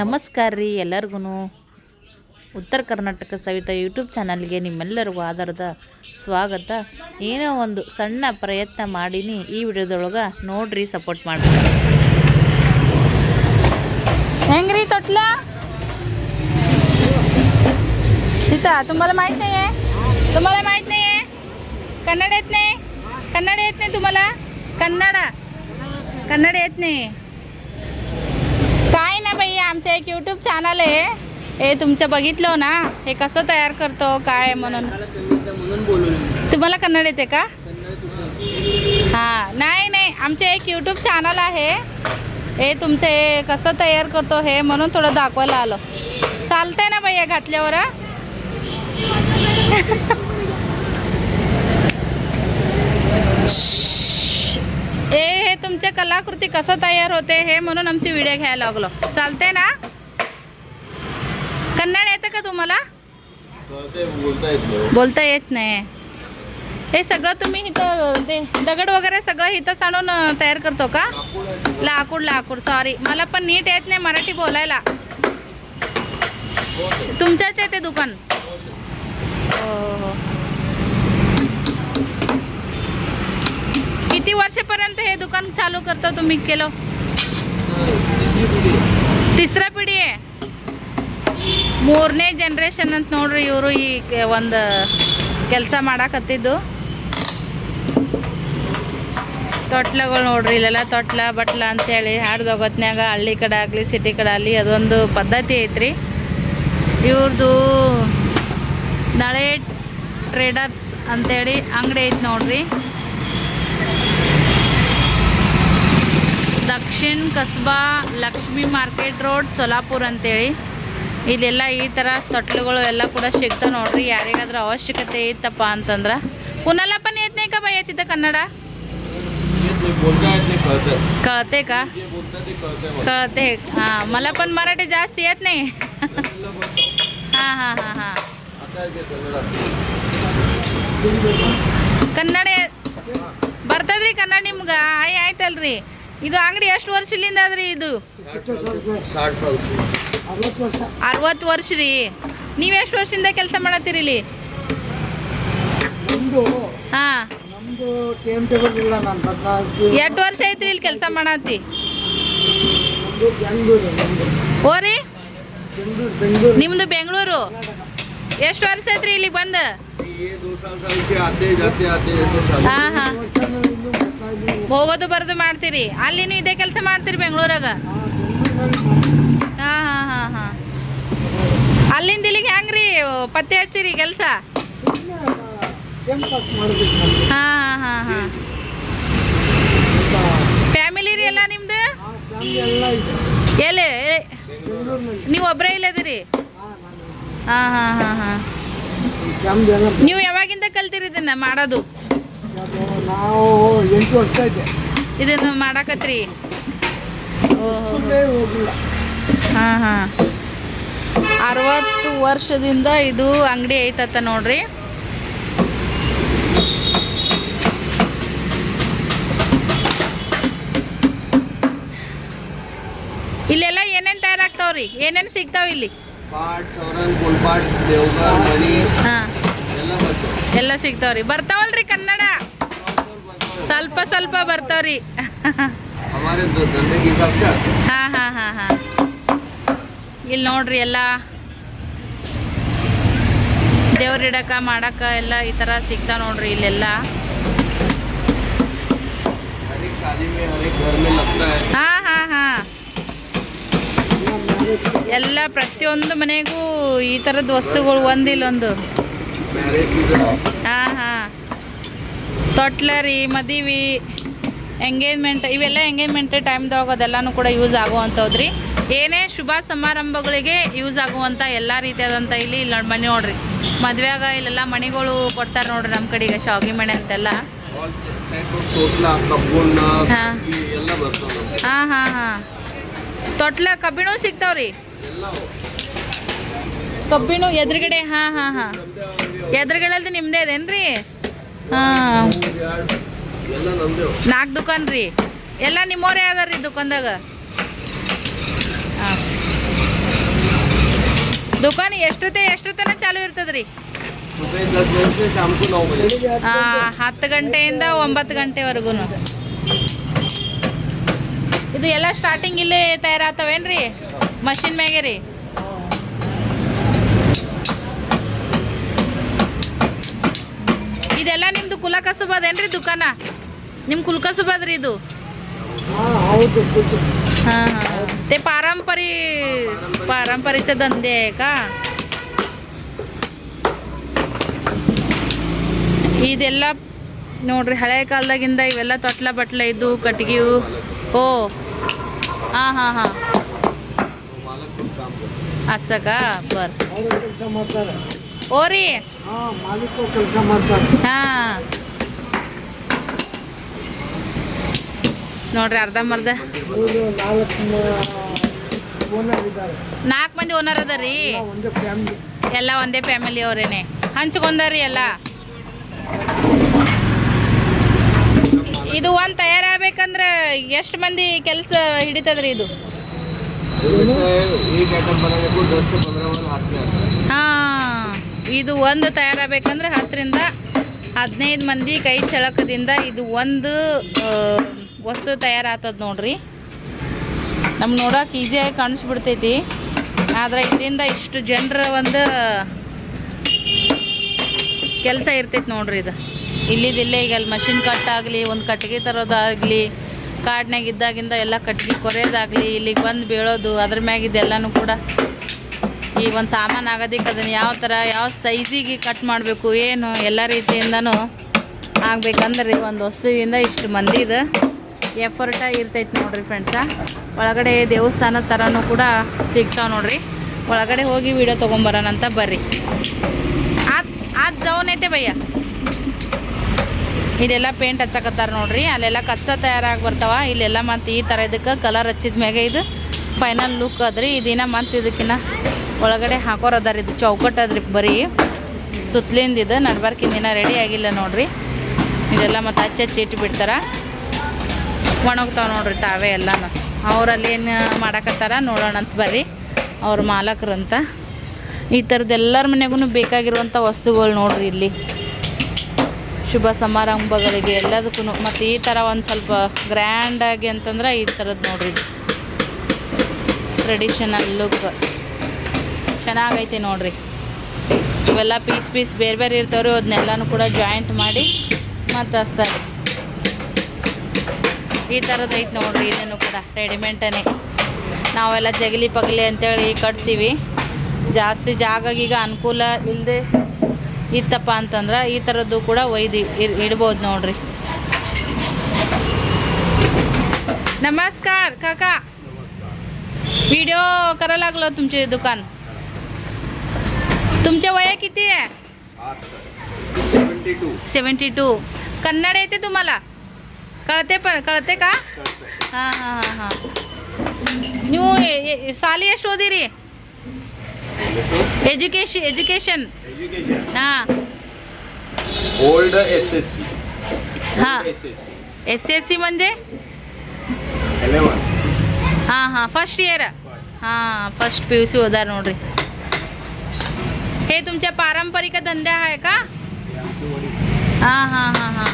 ನಮಸ್ಕಾರ ರೀ ಎಲ್ಲರಿಗೂ ಉತ್ತರ ಕರ್ನಾಟಕ ಸವಿತಾ ಯೂಟ್ಯೂಬ್ ಚಾನಲ್ಗೆ ನಿಮ್ಮೆಲ್ಲರಿಗೂ ಆಧಾರದ ಸ್ವಾಗತ ಏನೋ ಒಂದು ಸಣ್ಣ ಪ್ರಯತ್ನ ಮಾಡೀನಿ ಈ ವಿಡಿಯೋದೊಳಗೆ ನೋಡ್ರಿ ಸಪೋರ್ಟ್ ಮಾಡಿ ಹೆಂಗ್ರಿ ತೊಟ್ಲ इथं तुम्हाला माहीत नाही आहे तुम्हाला माहीत नाही आहे कन्नड येत नाही कन्नड येत नाही तुम्हाला कन्नड कन्नड येत नाही काय ना बाई आमच्या एक यूट्यूब चॅनल आहे. हे तुमचं बघितलं ना? हे कसं तयार करतो काय म्हणून? तुम्हाला कन्नड येते का? हां नाही नाही आमचे एक यूट्यूब चॅनल आहे. हे तुमचं हे कसं तयार करतो हे म्हणून थोडं दाखवायला आलो. चालतंय ना भैया घातल्यावर हा? हे हे तुमच्या कलाकृती कसं तयार होते हे म्हणून आमची व्हिडिओ घ्यायला लागलो. चालते ना? कन्नड येतं का तुम्हाला? बोलता येत नाही. हे सगळं तुम्ही इथं ते दगड वगैरे सगळं इथंच आणून तयार करतो का? लाकूड लाकूड. सॉरी मला पण नीट येत नाही मराठी बोलायला. तुमच्याच आहे ते दुकान? हो, हो. किती वर्षापर्यंत हे दुकान चालू करतो तुम्ही केलं ತಿಸ್ರಾ ಪಿಡಿ ಮೂರನೇ ಜನ್ರೇಷನ್ ಅಂತ ನೋಡ್ರಿ ಇವರು ಈ ಕೆ- ಒಂದು ಕೆಲಸ ಮಾಡಾಕತ್ತಿದ್ದು ತೊಟ್ಲಗಳು ನೋಡ್ರಿ ಇಲ್ಲೆಲ್ಲ ತೊಟ್ಲ ಬಟ್ಲ ಅಂತೇಳಿ ಹಾಡ್ದೋಗತ್ನ್ಯಾಗ ಹಳ್ಳಿ ಕಡೆ ಆಗಲಿ ಸಿಟಿ ಕಡೆ ಆಗಲಿ ಅದೊಂದು ಪದ್ಧತಿ ಐತ್ರಿ ಇವ್ರದ್ದು ನಳೆ ಟ್ರೇಡರ್ಸ್ ಅಂತೇಳಿ ಅಂಗಡಿ ಐತಿ ನೋಡ್ರಿ ದಕ್ಷಿಣ್ ಕಸ್ಬಾ ಲಕ್ಷ್ಮಿ ಮಾರ್ಕೆಟ್ ರೋಡ್ ಸೊಲಾಪುರ್ ಅಂತೇಳಿ ಇಲ್ಲೆಲ್ಲ ಈ ಥರ ತೊಟ್ಲುಗಳು ಎಲ್ಲ ಕೂಡ ಸಿಗ್ತಾವೆ ನೋಡ್ರಿ ಯಾರಿಗಾದ್ರೂ ಅವಶ್ಯಕತೆ ಇತ್ತಪ್ಪ ಅಂತಂದ್ರೆ कुणाला पण येत नाही का बाई तिथं कन्नड बोलता येत नाही कळतं कळते का जे बोलतात ते कळतंय मला. कळते हां मला पण मराठी जास्त येत नाही हां हां हां हां आता येते कन्नडात. ಕನ್ನಡ ಬರ್ತದ್ರಿ ಕನ್ನಡ ನಿಮ್ಗೆ ಆಯ್ ಆಯ್ತಲ್ರಿ ಇದು ಅಂಗಡಿ ಎಷ್ಟು ವರ್ಷದಿಂದ ಅದ್ರಿ ಇದು? ಅರವತ್ತು ವರ್ಷ ರೀ. ನೀವು ಎಷ್ಟು ವರ್ಷದಿಂದ ಕೆಲಸ ಮಾಡತ್ತೀರಿ ಇಲ್ಲಿ? ಹಾ. ಎಷ್ಟು ವರ್ಷ ಐತ್ರಿ ಇಲ್ಲಿ ಕೆಲಸ ಮಾಡತ್ತಿ? ಓರಿ ನಿಮ್ದು ಬೆಂಗಳೂರು? ಎಷ್ಟು ವರ್ಷ ಐತ್ರಿ ಇಲ್ಲಿಗೆ ಬಂದ? ಹೋಗೋದು ಬರೋದು ಮಾಡ್ತೀರಿ. ಅಲ್ಲಿನೂ ಇದೇ ಕೆಲಸ ಮಾಡ್ತೀರಿ ಬೆಂಗಳೂರಾಗ? ಹಾ ಹಾ ಅಲ್ಲಿಂದ ಇಲ್ಲಿಗೆ ಹೆಂಗ್ರಿ ಪತ್ತೆ ಹಚ್ಚಿರಿ ಕೆಲಸ? ಹಾ ಹಾ ಹಾ. ಫ್ಯಾಮಿಲಿ ರೀ ಎಲ್ಲ ನಿಮ್ದು? ಎಲ್ಲಿ? ನೀವು ಒಬ್ಬರೇ ಇಲ್ಲದಿರಿ? ಹಾಂ ಹಾಂ ಹಾಂ ನೀವು ಯಾವಾಗಿಂದ ಕಲ್ತಿರಿ ಇದನ್ನ ಮಾಡೋದು? ನಾವು ಎಂಟು ವರ್ಷ ಇದೆ ಇದನ್ನು ಮಾಡಾಕತ್ರಿ ಓಹೋ ಹಾಂ ಹಾಂ. ಅರವತ್ತು ವರ್ಷದಿಂದ ಇದು ಅಂಗಡಿ ಐತತ್ತ ನೋಡ್ರಿ. ಇಲ್ಲೆಲ್ಲ ಏನೇನು ತಯಾರಾಗ್ತಾವ್ರಿ? ಏನೇನು ಸಿಗ್ತಾವ ಇಲ್ಲಿ? पाट सवरण कोलपाट देवघर मणी ಹಾಂ ಎಲ್ಲ ಬರ್ತವೆ ಎಲ್ಲ ಸಿಗ್ತಾವ್ರಿ ಬರ್ತಾವಲ್ರಿ ಕನ್ನಡ ಸ್ವಲ್ಪ ಸ್ವಲ್ಪ ಬರ್ತಾವ್ರಿ हमारे ध- धंधे के हिसाब से आते हैं। ಹಾಂ ಹಾಂ ಹಾಂ ಹಾಂ ಇಲ್ಲಿ ನೋಡ್ರಿ ಎಲ್ಲ ದೇವ್ರ ಇಡಕ ಮಾಡಕ ಎಲ್ಲ ಈ ಥರ ಸಿಗ್ತಾವ ನೋಡ್ರಿ ಇಲ್ಲೆಲ್ಲ हर एक शादी में हर एक घर में लगता है ಹಾಂ ಹಾಂ ಹಾಂ ಎಲ್ಲ ಪ್ರತಿಯೊಂದು ಮನೆಗೂ ಈ ಥರದ ವಸ್ತುಗಳು ಒಂದಿಲ್ಲೊಂದು ಹಾಂ ಹಾಂ. ತೊಟ್ಲರಿ ಮದುವೆ ಎಂಗೇಜ್ಮೆಂಟ್ ಇವೆಲ್ಲ ಎಂಗೇಜ್ಮೆಂಟ್ ಟೈಮ್ದೊಳಗೆ ಅದೆಲ್ಲನೂ ಕೂಡ ಯೂಸ್ ಆಗುವಂಥವ್ರಿ ಏನೇ ಶುಭ ಸಮಾರಂಭಗಳಿಗೆ ಯೂಸ್ ಆಗುವಂಥ ಎಲ್ಲ ರೀತಿಯಾದಂಥ ಇಲ್ಲಿ ಇಲ್ಲಿ ನೋಡಿ ಮನೆ ನೋಡ್ರಿ. ಮದುವೆಯಾಗ ಇಲ್ಲೆಲ್ಲ ಮಣಿಗಳು ಕೊಡ್ತಾರೆ ನೋಡ್ರಿ ನಮ್ಮ ಈಗ ಶಾವಿಗೆ ಮಣೆ ಅಂತೆಲ್ಲ. ಹಾಂ ಹಾಂ ಹಾಂ. ತೊಟ್ಲ ಕಬ್ಬಿಣೂ ಸಿಗ್ತಾವ್ರಿ. ಕಬ್ಬಿಣು ಎದುರುಗಡೆ, ಹಾ ಹಾ ಹಾ. ಎದುರುಗಡೆ ನಿಮ್ದೇ ಅದೇನ್ರಿ? ಹಾ. ನಾಲ್ಕು ದುಕಾನ್ ರೀ. ಎಲ್ಲ ನಿಮ್ಮೋರೇ ಅದ ರೀ ದುಕಾನ್ದಾಗ ದುಕಾನ್ ಎಷ್ಟೊತ್ತೆ, ಎಷ್ಟೊತ್ತನ ಚಾಲು ಇರ್ತದ್ರಿ? ಹತ್ತು ಗಂಟೆಯಿಂದ ಒಂಬತ್ತು ಗಂಟೆವರೆಗೂ ಇದು ಎಲ್ಲ ಸ್ಟಾರ್ಟಿಂಗ್ ಇಲ್ಲೇ ತಯಾರಾತವೇನ್ರಿ ಮಷಿನ್ ಮ್ಯಾಗೆ ರೀ ಇದೆಲ್ಲ ನಿಮ್ದು ಕುಲ ಕಸಬದೇನ್ರಿ ದುಕಾನ ನಿಮ್ ಕುಲ್ ಕಸಬದ್ರಿ ಇದು ಹಾ ಹೌದು ಗೊತ್ತು. हा हा ते पारंपरी पारंपरिकचे धंदे आहे का ಇದೆಲ್ಲ ನೋಡ್ರಿ ಹಳೆ ಕಾಲದಾಗಿಂದ ಇವೆಲ್ಲ ತೊಟ್ಲ ಬಟ್ಲ ಇದ್ದು ಕಟ್ಗಿವು ಓ ಹಾಂ ಹಾಂ ಹಾಂ तो मालक खुद काम करते असं का बर ಅವ್ರು ಕೆಲಸ ಮಾಡ್ತಾರೆ ಓ ರೀ ಹಾ ಮಾಲೀಕರು ಕೆಲಸ ಮಾಡ್ತಾರೆ ಹಾಂ ನೋಡ್ರಿ ಅರ್ಧಂಬರ್ಧ ಮೂರು ನಾಲ್ಕು ಓನರ್ ಇದ್ದಾರೆ ನಾಲ್ಕು ಮಂದಿ ಓನರ್ ಅದ ರೀ ಎಲ್ಲ ಒಂದೇ ಫ್ಯಾಮಿಲಿ ಎಲ್ಲ ಒಂದೇ ಫ್ಯಾಮಿಲಿ ಅವರೇನೆ ಹಂಚ್ಕೊಂಡಾರಿ ಎಲ್ಲ ಇದು ಒಂದು ತಯಾರಾಗಬೇಕಂದ್ರೆ ಎಷ್ಟು ಮಂದಿ ಕೆಲಸ ಹಿಡಿತದ್ರಿ ಇದು? ಹಾಂ ಇದು ಒಂದು ತಯಾರಾಗಬೇಕಂದ್ರೆ ಹತ್ತರಿಂದ ಹದಿನೈದು ಮಂದಿ ಕೈ ಚಳಕದಿಂದ ಇದು ಒಂದು ವಸ್ತು ತಯಾರಾಗ್ತದ ನೋಡ್ರಿ. ನಮ್ಗೆ ನೋಡೋಕೆ ಈಸಿಯಾಗಿ ಕಾಣಿಸ್ಬಿಡ್ತೈತಿ. ಆದ್ರೆ ಇದರಿಂದ ಇಷ್ಟು ಜನರ ಒಂದು ಕೆಲಸ ಇರ್ತೈತಿ ನೋಡ್ರಿ ಇದು. ಇಲ್ಲಿದಿಲ್ಲೇ ಈಗ ಅಲ್ಲಿ ಮಷಿನ್ ಕಟ್ ಆಗಲಿ, ಒಂದು ಕಟ್ಟಿಗೆ ತರೋದಾಗಲಿ ಕಾಡ್ನಾಗ ಇದ್ದಾಗಿಂದ ಎಲ್ಲ ಕಟ್ಟಿಗೆ ಕೊರೆಯೋದಾಗಲಿ, ಇಲ್ಲಿಗೆ ಬಂದು ಬೀಳೋದು, ಅದ್ರ ಮ್ಯಾಗಿದ್ದೆಲ್ಲನೂ ಕೂಡ. ಈ ಒಂದು ಸಾಮಾನು ಆಗೋದಕ್ಕೆ ಅದನ್ನು ಯಾವ ಥರ ಯಾವ ಸೈಜಿಗೆ ಕಟ್ ಮಾಡಬೇಕು, ಏನು, ಎಲ್ಲ ರೀತಿಯಿಂದನೂ ಆಗಬೇಕಂದ್ರೆ ಒಂದು ವಸ್ತುವಿಂದ ಇಷ್ಟು ಮಂದಿದು ಎಫರ್ಟ ಇರ್ತೈತೆ ನೋಡ್ರಿ ಫ್ರೆಂಡ್ಸ ಒಳಗಡೆ ದೇವಸ್ಥಾನದ ಥರನೂ ಕೂಡ ಸಿಗ್ತಾವೆ ನೋಡ್ರಿ. ಒಳಗಡೆ ಹೋಗಿ ವಿಡಿಯೋ ತೊಗೊಂಬರೋಣಂತ ಬರ್ರಿ. ಆತ್ ಆತ್ ಜೌನೈತೆ ಐತೆ ಭಯ್ಯ? ಇದೆಲ್ಲ ಪೇಂಟ್ ಹಚ್ಚಕತ್ತಾರ ನೋಡ್ರಿ, ಅಲ್ಲೆಲ್ಲ ಕಚ್ಚಾ ತಯಾರಾಗಿ ಬರ್ತಾವ. ಇಲ್ಲೆಲ್ಲ ಮತ್ತು ಈ ಥರ ಇದಕ್ಕೆ ಕಲರ್ ಹಚ್ಚಿದ ಮ್ಯಾಗೆ ಇದು ಫೈನಲ್ ಲುಕ್ ಅದ್ರಿ. ಇದಿನ ಮತ್ತು ಇದಕ್ಕಿನ್ನ ಒಳಗಡೆ ಹಾಕೋರು ಅದಾರ. ಇದು ಚೌಕಟ್ ಅದ್ರಿ ಬರೀ. ಸುತ್ತಲಿಂದ ಇದು, ನಡ್ಬಾರ್ಕಿಂದ ದಿನ ರೆಡಿ ಆಗಿಲ್ಲ ನೋಡ್ರಿ. ಇದೆಲ್ಲ ಮತ್ತು ಹಚ್ಚಿ ಹಚ್ಚಿ ಇಟ್ಟು ಬಿಡ್ತಾರ. ಒಣಗ್ತಾವ ನೋಡ್ರಿ ತಾವೇ ಎಲ್ಲಾನು. ಅವರಲ್ಲಿ ಏನು ಮಾಡಕತ್ತಾರ ನೋಡೋಣ ಅಂತ ಬರ್ರಿ. ಅವ್ರ ಮಾಲಕರಂತ ಈ ಥರದ್ದು ಎಲ್ಲರ ಮನೆಗೂ ಬೇಕಾಗಿರುವಂಥ ವಸ್ತುಗಳು ನೋಡ್ರಿ ಇಲ್ಲಿ. ಶುಭ ಸಮಾರಂಭಗಳಿಗೆ ಎಲ್ಲದಕ್ಕೂ ಮತ್ತು ಈ ಥರ ಒಂದು ಸ್ವಲ್ಪ ಗ್ರ್ಯಾಂಡಾಗಿ ಅಂತಂದ್ರೆ ಈ ಥರದ್ದು ನೋಡ್ರಿ ಟ್ರೆಡಿಷನಲ್ ಲುಕ್ ಚೆನ್ನಾಗೈತೆ ನೋಡ್ರಿ. ಇವೆಲ್ಲ ಪೀಸ್ ಪೀಸ್ ಬೇರೆ ಬೇರೆ ಇರ್ತಾವ್ರಿ ಅದನ್ನೆಲ್ಲನೂ ಕೂಡ ಜಾಯಿಂಟ್ ಮಾಡಿ ಮತ್ತು ಹಸ್ತಾರೆ ಈ ಥರದ್ದು ಐತೆ ನೋಡ್ರಿ ಇದನ್ನು ಕೂಡ ರೆಡಿಮೇಂಟನೇ ನಾವೆಲ್ಲ ಜಗಲಿ ಪಗಲಿ ಅಂತೇಳಿ ಕಟ್ತೀವಿ. ಜಾಸ್ತಿ ಜಾಗ ಈಗ ಅನುಕೂಲ ಇಲ್ಲದೆ ಇತ್ತಪ್ಪ ಅಂತಂದ್ರೆ ಈ ಥರದ್ದು ಕೂಡ ಒಯ್ದು ಇಡ್- ಇಡ್ಬೋದು ನೋಡ್ರಿ नमस्कार काका व्हिडिओ करायला लागलो तुमचे दुकान तुमचे वय किती आहे seventy two seventy two Kannada येते तुम्हाला कळते पण कळते का ಹಾಂ ಹಾಂ ಹಾಂ ಹಾಂ ನೀವು ಎ- ಎ- ಸಾಲಿ ಎಷ್ಟು ಓದಿರಿ ಎಜುಕೇಶನ್ ಎಜುಕೇಶನ್ एजुकेशन ಹಾಂ ओल्ड एस एस सी हां S S C S C S C म्हणजे एलेवन हां हां फर्स्ट इयर हां फर्स्ट पी यू सी होणार ನೋಡ್ರಿ हे तुमच्या पारंपरिक धंदे आहे का हां हां हां हां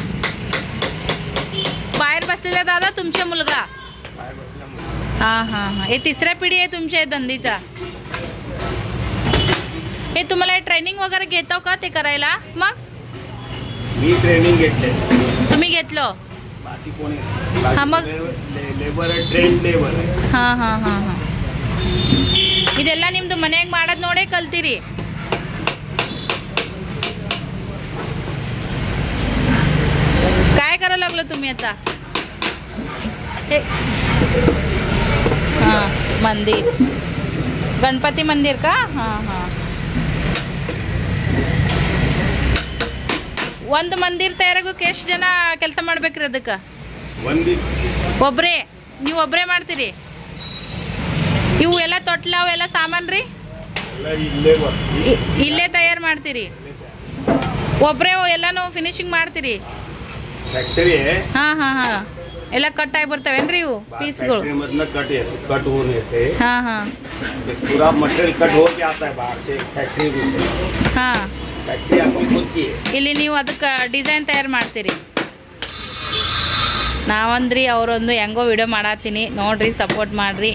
बाहेर बसलेला दादा तुमचे मुलगा हां हां हां हे तिसऱ्या पिढी आहे तुमच्या धंदीचा हे तुम्हाला ट्रेनिंग वगैरे घेतो का ते करायला मग मी ट्रेनिंग घेतले तुम्ही घेतलो बाकी कोणी हा, मग? लेबर ट्रेन लेबर आहे ಹಾಂ ಹಾಂ ಹಾಂ ಹಾಂ ಇದೆಲ್ಲ ನಿಮ್ದು ಮನ್ಯಾಗ ಮಾಡೋದು ನೋಡೇ ಕಲ್ತೀರಿ काय करायला लागलो तुम्ही आता हे हां मंदिर गणपती मंदिर का हां हां ಒಂದು ಮಂದಿರ ತಯಾರಾಗೋಕೆ ಎಷ್ಟು ಜನ ಕೆಲಸ ಮಾಡ್ಬೇಕ್ರಿ ಅದಕ್ಕೆ? ಒಬ್ರೇ? ನೀವು ಒಬ್ರೇ ಮಾಡ್ತೀರಿ? ಇವು ಎಲ್ಲ ತೊಟ್ಲ ಅವೆಲ್ಲ ಸಾಮಾನು ರೀ? ಇಲ್ಲೇ ತಯಾರು ಮಾಡ್ತೀರಿ? ಒಬ್ಬರೇ ಎಲ್ಲಾನು ಫಿನಿಶಿಂಗ್ ಮಾಡ್ತೀರಿ? ಹಾಂ ಹಾಂ ಹಾಂ. ಎಲ್ಲ ಕಟ್ ಆಗಿ ಬರ್ತಾವೇನ್ರಿ ಇವು ಪೀಸ್ಗಳು ಹಾಂ ಹಾಂ. ಹಾಂ. ಇಲ್ಲಿ ನೀವು ಅದಕ್ಕೆ ಡಿಸೈನ್ ತಯಾರು ಮಾಡ್ತೀರಿ. ನಾವಂದ್ರಿ ಅವರೊಂದು ಹೆಂಗೋ ವಿಡಿಯೋ ಮಾಡತ್ತೀನಿ ನೋಡ್ರಿ ಸಪೋರ್ಟ್ ಮಾಡ್ರಿ.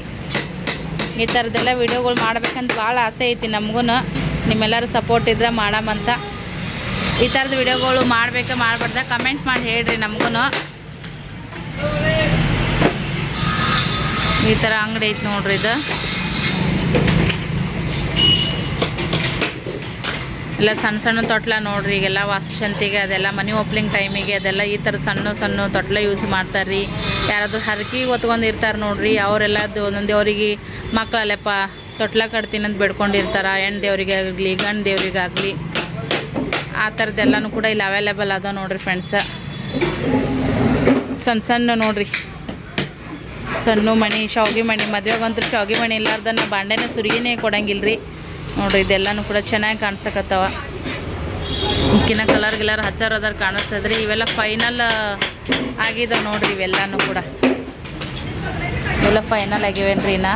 ಈ ಥರದ್ದೆಲ್ಲ ವಿಡಿಯೋಗಳು ಮಾಡ್ಬೇಕಂತ ಭಾಳ ಆಸೆ ಐತಿ ನಮಗೂ ನಿಮ್ಮೆಲ್ಲರೂ ಸಪೋರ್ಟ್ ಇದ್ರೆ ಮಾಡಮಂತ ಈ ಥರದ ವಿಡಿಯೋಗಳು ಮಾಡಬೇಕು, ಮಾಡಬಾರ್ದ ಕಮೆಂಟ್ ಮಾಡಿ ಹೇಳ್ರಿ ನಮಗೂ ಈ ಥರ ಅಂಗಡಿ ಐತಿ ನೋಡ್ರಿ ಇದು. ಎಲ್ಲ ಸಣ್ಣ ಸಣ್ಣ ತೊಟ್ಲ ನೋಡ್ರಿ, ಈಗೆಲ್ಲ ವಾಸ್ತುಶಾಂತಿಗೆ ಅದೆಲ್ಲ ಮನೆ ಓಪ್ಲಿಂಗ್ ಟೈಮಿಗೆ ಅದೆಲ್ಲ ಈ ಥರ ಸಣ್ಣ ಸಣ್ಣ ತೊಟ್ಲ ಯೂಸ್ ಮಾಡ್ತಾರೆ ರೀ ಹರಕಿ ಒತ್ಕೊಂಡು ಹೊತ್ಕೊಂಡಿರ್ತಾರೆ ನೋಡ್ರಿ, ಅವರೆಲ್ಲ ಒಂದೊಂದು ದೇವರಿಗೆ ಮಕ್ಕಳಲ್ಲಪ್ಪ ತೊಟ್ಲ ಕಟ್ತೀನಿ ಅಂತ ಬೇಡ್ಕೊಂಡಿರ್ತಾರೆ. ಹೆಣ್ಣು ದೇವರಿಗೆ ಆಗಲಿ ಗಂಡು ದೇವರಿಗಾಗಲಿ, ಆ ಥರದ್ದೆಲ್ಲನೂ ಕೂಡ ಇಲ್ಲಿ ಅವೈಲೇಬಲ್ ಅದ ನೋಡ್ರಿ ಫ್ರೆಂಡ್ಸ ಸಣ್ಣ ಸಣ್ಣ ನೋಡ್ರಿ. ಸಣ್ಣ ಮಣಿ, ಶಾವಿಗೆ ಮಣಿ ಮದುವೆಗಂತೂ ಶಾವಿಗೆ ಮಣಿ ಇಲ್ಲಾರ್ದ ನಾ ಬಾಂಡೆನೇ ಸುರಿಗಿನೇ ಕೊಡಂಗಿಲ್ಲ ರೀ ನೋಡ್ರಿ, ಇದೆಲ್ಲಾನು ಕೂಡ ಚೆನ್ನಾಗಿ ಕಾಣಿಸಕತ್ತವ. ಮುಕ್ಕಿನ ಕಲರ್ ಗಿಲರ್ ಹಚ್ಚಾರ ಅದಾರ ಕಾಣಿಸ್ತದ್ರಿ ಇವೆಲ್ಲ ಫೈನಲ್ ಆಗಿದಾವ ನೋಡ್ರಿ ಇವೆಲ್ಲಾನು ಕೂಡ. ಇವೆಲ್ಲ ಫೈನಲ್ ಆಗಿವೇನ್ರಿ ನಾ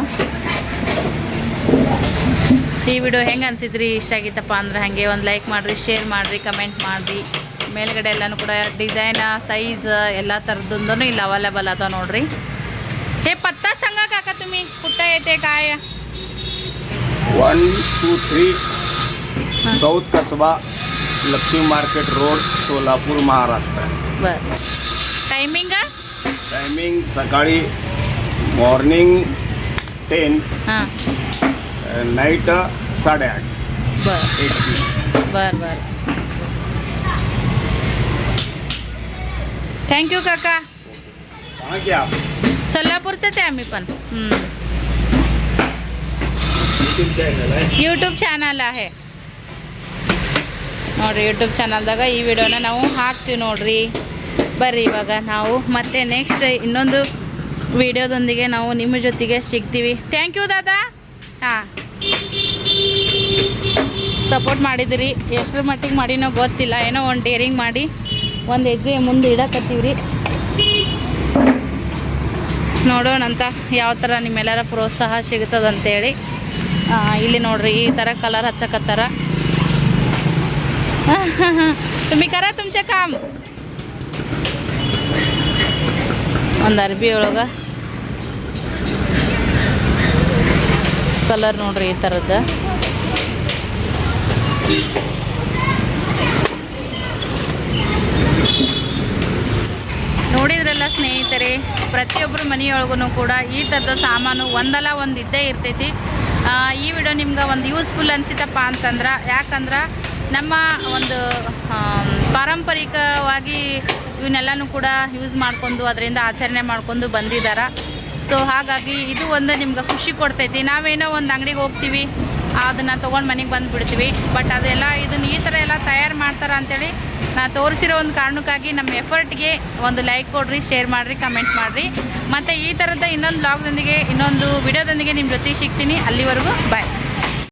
ಈ ವಿಡಿಯೋ ಹೆಂಗೆ ಅನಿಸಿದ್ರಿ? ಇಷ್ಟ ಆಗಿತ್ತಪ್ಪ ಅಂದ್ರೆ ಹಾಗೆ ಒಂದು ಲೈಕ್ ಮಾಡಿರಿ ಶೇರ್ ಮಾಡಿರಿ ಕಮೆಂಟ್ ಮಾಡಿರಿ. ಮೇಲ್ಗಡೆ ಎಲ್ಲನೂ ಕೂಡ ಡಿಸೈನ ಸೈಜ್ ಎಲ್ಲ ಥರದ್ದು ಇಲ್ಲಿ ಅವೈಲೇಬಲ್ ಅದ ನೋಡ್ರಿ. ಏ ಪತ್ತಾ ಸಂಗಕ್ಕೆ ತುಮಿ. ಪುಟ್ಟ ಐತೆ ಕಾಯ. One two three. South Kasba Lakshmi market road Solapur Maharashtra बर. टायमिंग टायमिंग सकाळी मॉर्निंग टेन हां. नाईट साडेआठ. बर. एट बर बर. थँक्यू काका. कहाँ के आप. सोलापूरचंच आहे आम्ही पण. ಯೂಟ್ಯೂಬ್ ಚಾನಲ್ ಆಹೆ ನೋಡ್ರಿ ಯೂಟ್ಯೂಬ್ ಚಾನಲ್ದಾಗ ಈ ವಿಡಿಯೋನ ನಾವು ಹಾಕ್ತೀವಿ ನೋಡ್ರಿ. ಬರ್ರಿ ಇವಾಗ ನಾವು ಮತ್ತೆ ನೆಕ್ಸ್ಟ್ ಇನ್ನೊಂದು ವಿಡಿಯೋದೊಂದಿಗೆ ನಾವು ನಿಮ್ಮ ಜೊತೆಗೆ ಸಿಗ್ತೀವಿ. ಥ್ಯಾಂಕ್ ಯು ದಾದಾ. ಹಾಂ. ಸಪೋರ್ಟ್ ಮಾಡಿದಿರಿ. ಎಷ್ಟರ ಮಟ್ಟಿಗೆ ಮಾಡಿನೋ ಗೊತ್ತಿಲ್ಲ. ಏನೋ ಒಂದು ಡೇರಿಂಗ್ ಮಾಡಿ ಒಂದು ಹೆಜ್ಜೆ ಮುಂದೆ ಇಡಕತ್ತೀವ್ರಿ. ನೋಡೋಣಂತ ಯಾವ ಥರ ನಿಮ್ಮೆಲ್ಲರ ಪ್ರೋತ್ಸಾಹ ಸಿಗ್ತದಂತೇಳಿ. ಆ, ಇಲ್ಲಿ ನೋಡ್ರಿ ಈ ಥರ ಕಲರ್ ಹಚ್ಚಕತ್ತಾರ तुम्ही करा तुमचे काम ಒಂದು ಅರ್ಬಿ ಒಳಗೆ ಕಲರ್ ನೋಡ್ರಿ ಈ ಥರದ್ದು ನೋಡಿದ್ರಲ್ಲ ಸ್ನೇಹಿತರೆ ಪ್ರತಿಯೊಬ್ಬರ ಮನೆಯೊಳಗೂ ಕೂಡ ಈ ಥರದ ಸಾಮಾನು ಒಂದಲ್ಲ ಒಂದು ಇದ್ದೇ ಇರ್ತೈತಿ ಆ, ಈ ವಿಡಿಯೋ ನಿಮ್ಗೆ ಒಂದು ಯೂಸ್ಫುಲ್ ಅನಿಸಿತಪ್ಪ ಅಂತಂದ್ರೆ, ಯಾಕಂದ್ರೆ ನಮ್ಮ ಒಂದು ಪಾರಂಪರಿಕವಾಗಿ ಇವನ್ನೆಲ್ಲನೂ ಕೂಡ ಯೂಸ್ ಮಾಡ್ಕೊಂಡು ಅದರಿಂದ ಆಚರಣೆ ಮಾಡ್ಕೊಂಡು ಬಂದಿದ್ದಾರೆ ಸೊ ಹಾಗಾಗಿ ಇದು ಒಂದು ನಿಮ್ಗೆ ಖುಷಿ ಕೊಡ್ತೈತಿ. ನಾವೇನೋ ಒಂದು ಅಂಗಡಿಗೆ ಹೋಗ್ತೀವಿ, ಅದನ್ನು ತೊಗೊಂಡು ಮನೆಗೆ ಬಂದು ಬಿಡ್ತೀವಿ ಬಟ್ ಅದೆಲ್ಲ ಇದನ್ನ ಈ ಥರ ಎಲ್ಲ ತಯಾರು ಮಾಡ್ತಾರೆ ಅಂತೇಳಿ ನಾ ತೋರಿಸಿರೋ ಒಂದು ಕಾರಣಕ್ಕಾಗಿ ನಮ್ಮ ಎಫರ್ಟ್ಗೆ ಒಂದು ಲೈಕ್ ಕೊಡ್ರಿ, ಶೇರ್ ಮಾಡಿರಿ, ಕಮೆಂಟ್ ಮಾಡಿರಿ. ಮತ್ತು ಈ ಥರದ ಇನ್ನೊಂದು ಬ್ಲಾಗ್ದೊಂದಿಗೆ ಇನ್ನೊಂದು ವಿಡಿಯೋದೊಂದಿಗೆ ನಿಮ್ಮ ಜೊತೆ ಸಿಗ್ತೀನಿ. ಅಲ್ಲಿವರೆಗೂ ಬಾಯ್